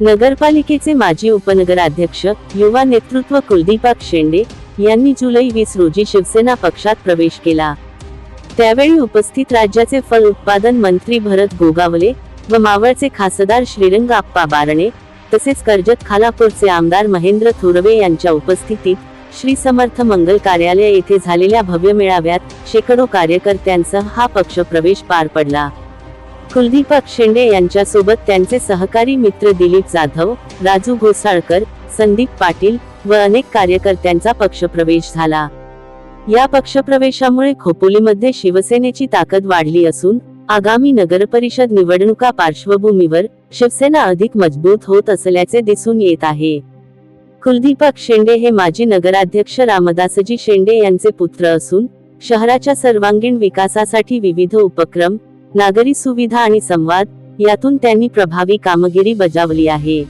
नगरपालिकेचे माजी उपनगराध्यक्ष युवा नेतृत्व कुलदीपाक शेंडे यांनी जुलै वीस रोजी शिवसेना पक्षात प्रवेश केला. त्यावेळी उपस्थित राज्याचे फळ उत्पादन मंत्री भरत गोगावले व मावळचे खासदार श्रीरंग आप्पा बारणे तसेच कर्जत खालापूरचे आमदार महेंद्र थोरवे यांच्या उपस्थितीत श्री समर्थ मंगल कार्यालय येथे झालेल्या भव्य मेळाव्यात शेकडो कार्यकर्त्यांसह हा पक्ष प्रवेश पार पडला. कुलदीपक शेंडे यांच्यासोबत त्यांचे सहकारी मित्र दिलीप जाधव राजू घोसाळकर संदीप पाटील व अनेक कार्यकर्त्यांचा पक्षप्रवेश झाला. या पक्षप्रवेशामुळे खोपोलीमध्ये शिवसेनेची ताकद वाढली असून आगामी नगरपरिषद निवडणुका पार्श्वभूमीवर शिवसेना अधिक मजबूत होत असल्याचे दिसून येत आहे. कुलदीपक शेंडे हे माजी नगराध्यक्ष रामदासजी शेंडे यांचे पुत्र असून शहराच्या सर्वांगीण विकासासाठी विविध उपक्रम नागरी सुविधा आणि संवाद यातून त्यांनी प्रभावी कामगिरी बजावली आहे.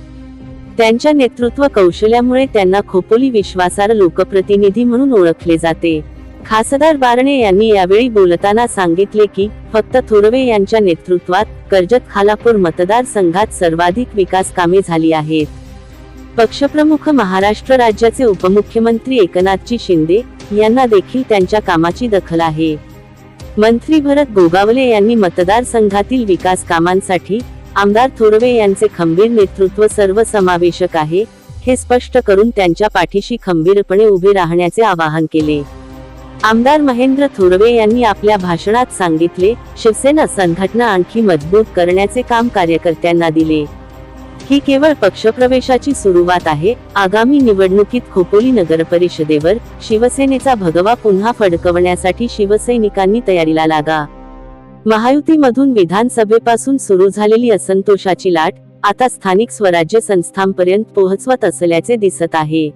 त्यांच्या नेतृत्व कौशल्यामुळे त्यांना खोपोली विश्वासार लोकप्रतिनिधी म्हणून ओळखले जाते. खासदार बारणे यांनी यावेळी बोलताना सांगितले की फक्त थोरवे यांच्या नेतृत्वात कर्जत खालापूर मतदारसंघात सर्वाधिक विकास कामे झाली आहेत. पक्षप्रमुख महाराष्ट्र राज्याचे उपमुख्यमंत्री एकनाथजी शिंदे यांना देखील त्यांच्या कामाची दखल आहे. मंत्री भरत गोगावले यांनी मतदारसंघातील विकास कामांसाठी आमदार थोरवे यांचे खंबीर नेतृत्व सर्वसमावेशक आहे हे स्पष्ट करून त्यांच्या पाठीशी खंबीरपणे उभे राहण्याचे आवाहन केले. आमदार महेंद्र थोरवे यांनी आपल्या भाषणात सांगितले शिवसेना संघटना आणखी मजबूत करण्याचे काम कार्यकर्त्यांना दिले. ही केवळ पक्षप्रवेशाची सुरुवात आहे. आगामी निवडणुकीत खोपोली नगरपरिषदेवर शिवसेनेचा भगवा पुन्हा फडकवण्यासाठी शिवसैनिकांनी तयारीला लागा. महायुतीमधून विधानसभेपासून सुरू झालेली असंतोषाची लाट आता स्थानिक स्वराज्य संस्थांपर्यंत पोहोचवत असल्याचे दिसत आहे.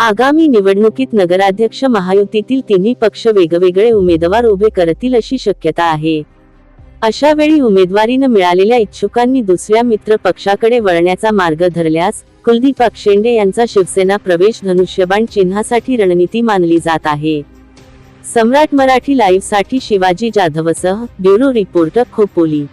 आगामी निवडणुकीत नगराध्यक्ष महायुतीतील तिन्ही पक्ष वेगवेगळे उमेदवार उभे करतील अशी शक्यता आहे. अशा वेळी उमेदवारीनं मिळालेल्या इच्छुकांनी दुसऱ्या मित्र पक्षाकडे वळण्याचा मार्ग धरल्यास कुलदीप शेंडे यांचा शिवसेना प्रवेश धनुष्यबाण चिन्हासाठी रणनीती मानली जात आहे. सम्राट मराठी लाईव्हसाठी शिवाजी जाधवसह ब्युरो रिपोर्टर खोपोली.